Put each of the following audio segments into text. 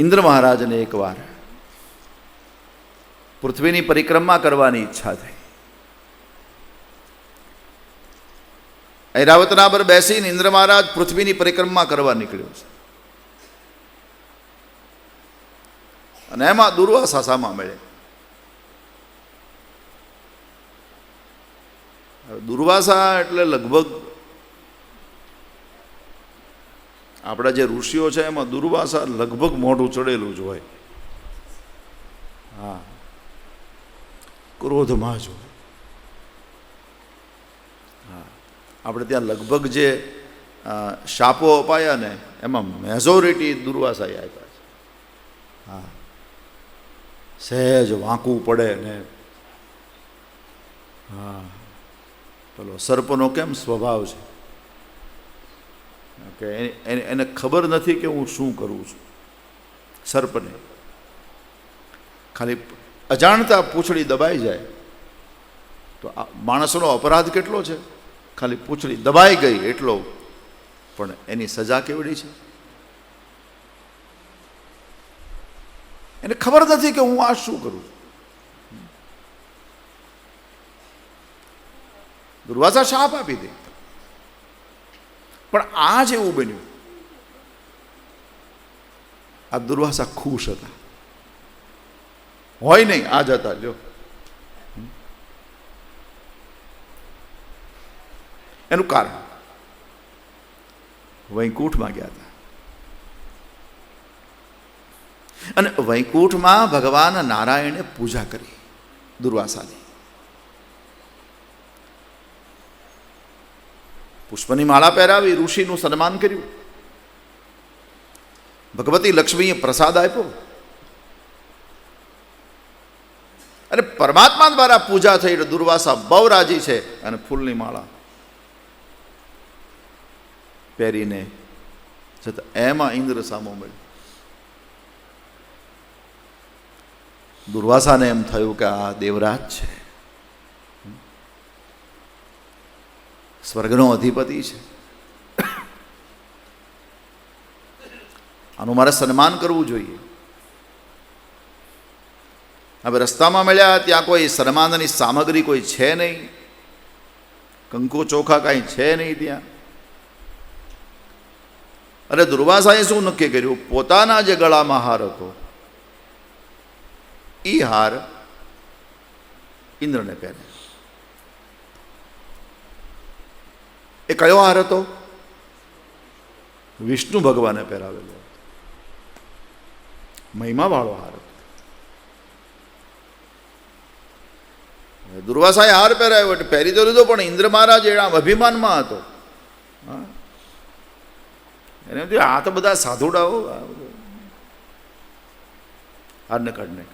ઇન્દ્ર મહારાજને એકવાર પૃથ્વીની પરિક્રમા કરવાની ઈચ્છા થઈ. ઐરાવતના પર બેસીને ઇન્દ્ર મહારાજ પૃથ્વીની પરિક્રમા કરવા નીકળ્યો છે. અને એમાં દુર્વાસા સામા મળે. દુર્વાસા એટલે લગભગ આપણા જે ઋષિઓ છે એમાં દુર્વાસા લગભગ મોઢું ચડેલું જ હોય. હા. ક્રોધમાં જ હોય. હા. આપણે ત્યાં લગભગ જે શાપો અપાયા ને, એમાં મેજોરિટી દુર્વાસાએ આપ્યા છે. હા. સહેજ વાંકવું પડે ને. હા. પેલો સર્પનો કેમ સ્વભાવ છે? કે એને ખબર નથી કે હું શું કરું છું. સર્પને. ખાલી અજાણતા પૂંછડી દબાઈ જાય. તો આ માણસનો અપરાધ કેટલો છે? ખાલી પૂંછડી દબાઈ ગઈ એટલો. પણ એની સજા કેવડી છે? એને ખબર નથી કે હું આ શું કરું દુર્વાસા શાપ આપી દે. પણ આ જ એવું બન્યું. આ દુર્વાસા ખુશ હતા. હોય નહીં, આ જ હતા, લ્યો. એનું કારણ. વૈકુંઠમાં ગયા હતા. અને વૈકુંઠમાં ભગવાન નારાયણે પૂજા કરી દુર્વાસાની. પુષ્પની માળા પહેરાવી, ઋષિનું સન્માન કર્યું. ભગવતી લક્ષ્મીએ પ્રસાદ આપ્યો. અને પરમાત્મા દ્વારા પૂજા થઈ એટલે દુર્વાસા બહુ રાજી છે અને ફૂલની માળા પહેરીને છતાં એમાં ઇન્દ્ર સામો મળ્યો. દુર્વાસાને એમ થયું કે આ દેવરાજ છે. સ્વર્ગનો અધિપતિ છે. આનું મારે સન્માન કરવું જોઈએ. હવે રસ્તામાં મળ્યા ત્યાં કોઈ સન્માનની સામગ્રી કોઈ છે નહીં. કંકુ ચોખા કાંઈ છે નહીં ત્યાં. અરે દુર્વાસાએ શું નક્કી કર્યું? પોતાના જે ગળામાં હાર હતો. એ હાર ઇન્દ્રને પહેરે એ કયો હાર હતો? વિષ્ણુ ભગવાને પહેરાવેલો મહિમાવાળો હાર હતો. દુર્વાસાએ હાર પહેરાયો એટલે પહેરી તો લીધો, પણ ઇન્દ્ર મહારાજ એના અભિમાનમાં હતો. એને આ તો બધા સાધુડાઓ હારને કાઢને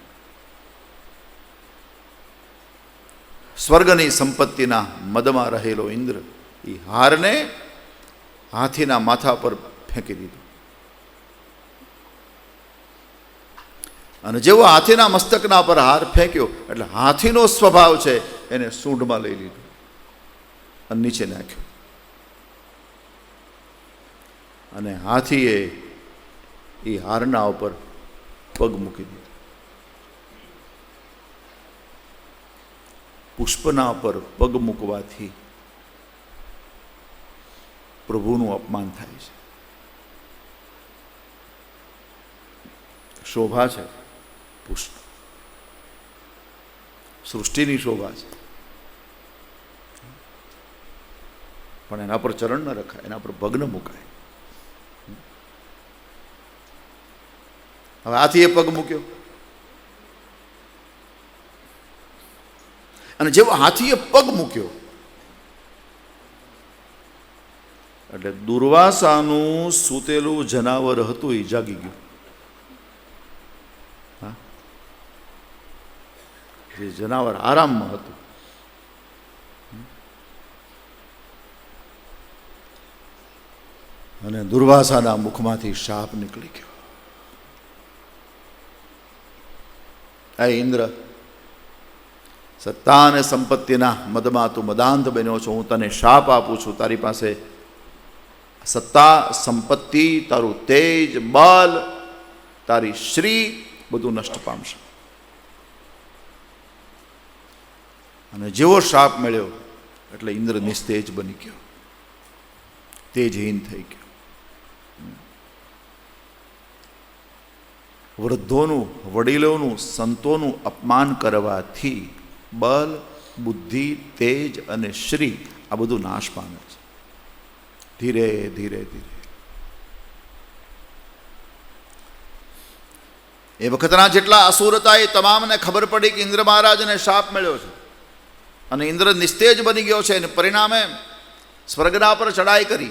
સ્વર્ગની સંપત્તિના મદમાં રહેલો ઇન્દ્ર એ હારને હાથીના માથા પર ફેંકી દીધો. અને જેવો હાથીના મસ્તકના પર હાર ફેંક્યો, એટલે હાથીનો સ્વભાવ છે, એને સૂંઢમાં લઈ લીધો અને નીચે નાખ્યો. અને હાથીએ એ હારના ઉપર પગ મૂકી દીધો. પુષ્પના પર પગ મૂકવાથી પ્રભુનું અપમાન થાય છે. શોભા છે? પુષ્પ. સૃષ્ટિની શોભા છે. પણ એના પર ચરણ ન રખાય, એના પર પગ ન મુકાય. હવે આથી એ પગ મૂક્યો. અને જેવો હાથીએ પગ મૂક્યો એટલે દુર્વાસાનું સૂતેલું જનાવર હતું એ જાગી ગયું. જે જનાવર આરામમાં હતું. અને દુર્વાસાના મુખમાંથી શાપ નીકળી ગયો. હે ઇન્દ્ર સત્તા અને સંપત્તિના મદમાં તું મદાંત બન્યો છો, હું તને શાપ આપું છું, તારી પાસે સત્તા, સંપત્તિ, તારું તેજ બલ તારી શ્રી બધું નષ્ટ પામશે. અને જેવો શાપ મળ્યો, એટલે ઇન્દ્ર નિસ્તેજ બની ગયો. તેજહીન થઈ ગયો. વૃદ્ધોનું, વડીલોનું, સંતોનું અપમાન કરવાથી બલ બુદ્ધિ, તેજ અને શ્રી આ બધું નાશ પામે છે. ધીરે ધીરે ધીરે. એ વખતના જેટલા અસુર હતા, એ તમામને ખબર પડી કે ઇન્દ્ર મહારાજને શાપ મળ્યો છે. અને ઇન્દ્ર નિસ્તેજ બની ગયો છે અને પરિણામે સ્વર્ગના પર ચડાઈ કરી.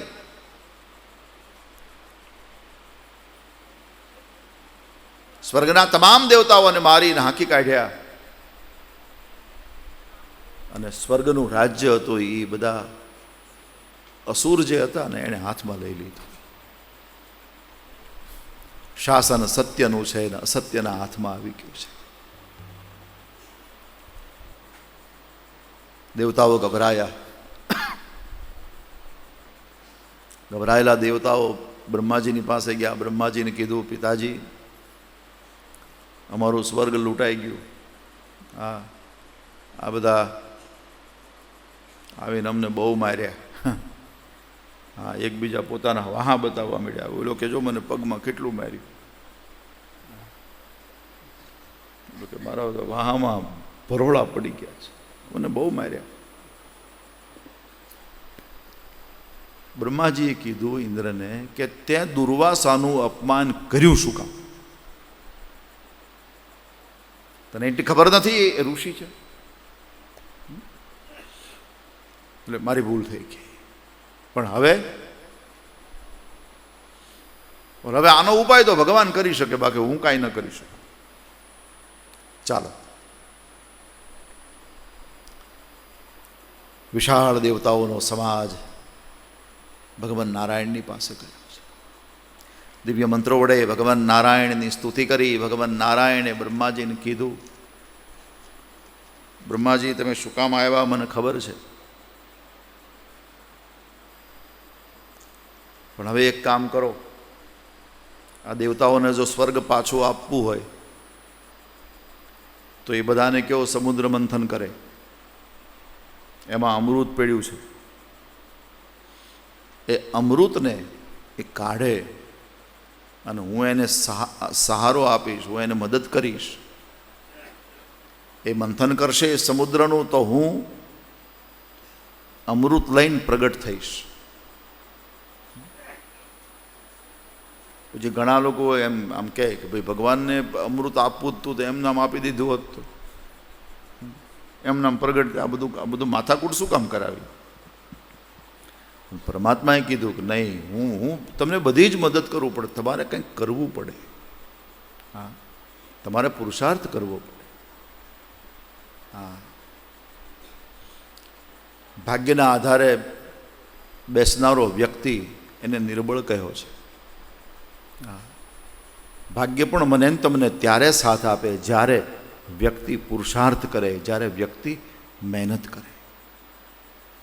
સ્વર્ગના તમામ દેવતાઓને મારીને હાંકી કાઢ્યા. અને સ્વર્ગનું રાજ્ય હતું એ બધા અસુર જે હતા ને એણે હાથમાં લઈ લીધું. શાસન સત્યનું છે ને અસત્યના હાથમાં આવી ગયું છે. દેવતાઓ ગભરાયા. ગભરાયેલા દેવતાઓ બ્રહ્માજીની પાસે ગયા. બ્રહ્માજીને કીધું, પિતાજી, અમારું સ્વર્ગ લૂંટાઈ ગયું. હા આ બધા આવીને અમને બહુ માર્યા. હા, એકબીજા પોતાના વાહા બતાવવા મળ્યા ઓલો કે, જો મને પગમાં કેટલું માર્યું? કે, મારા વાહામાં ભરોળા પડી ગયા છે. મને બહુ માર્યા. બ્રહ્માજીએ કીધું ઇન્દ્રને કે, તે દુર્વાસાનું અપમાન કર્યું શું કામ? તને એટલી ખબર નથી એ ઋષિ છે? એટલે મારી ભૂલ થઈ ગઈ. પણ હવે હવે આનો ઉપાય તો ભગવાન કરી શકે, બાકી હું કાંઈ ન કરી શકું. ચાલો. વિશાળ દેવતાઓનો સમાજ ભગવાન નારાયણની પાસે કર્યો છે. દિવ્ય મંત્રો વડે ભગવાન નારાયણની સ્તુતિ કરી, ભગવાન નારાયણે બ્રહ્માજીને કીધું, બ્રહ્માજી, તમે શું કામ આવ્યા? મને ખબર છે. પણ હવે એક કામ કરો. આ દેવતાઓને જો સ્વર્ગ પાછું આપવું હોય, તો એ બધાને કેવો સમુદ્ર મંથન કરે? એમાં અમૃત પેડ્યું છે. એ અમૃતને એ કાઢે અને હું એને સહારો આપીશ, હું એને મદદ કરીશ. એ મંથન કરશે એ સમુદ્રનું તો હું અમૃત લઈને પ્રગટ થઈશ. પછી ઘણા લોકો એમ આમ કહે કે ભાઈ ભગવાનને અમૃત આપવું જ તું તો એમ નામ આપી દીધું હોત તો. એમ નામ પ્રગટ આ બધું આ બધું માથાકૂટ શું કામ કરાવી પરમાત્માએ કીધું કે નહીં હું હું તમને બધી જ મદદ કરવું પડે તમારે કંઈક કરવું પડે. હા. તમારે પુરુષાર્થ કરવો પડે. હા. ભાગ્યના આધારે બેસનારો વ્યક્તિ એને નિર્બળ કહ્યો છે. ભાગ્ય પણ મને તમને ત્યારે સાથ આપે જ્યારે વ્યક્તિ પુરુષાર્થ કરે, જ્યારે વ્યક્તિ મહેનત કરે.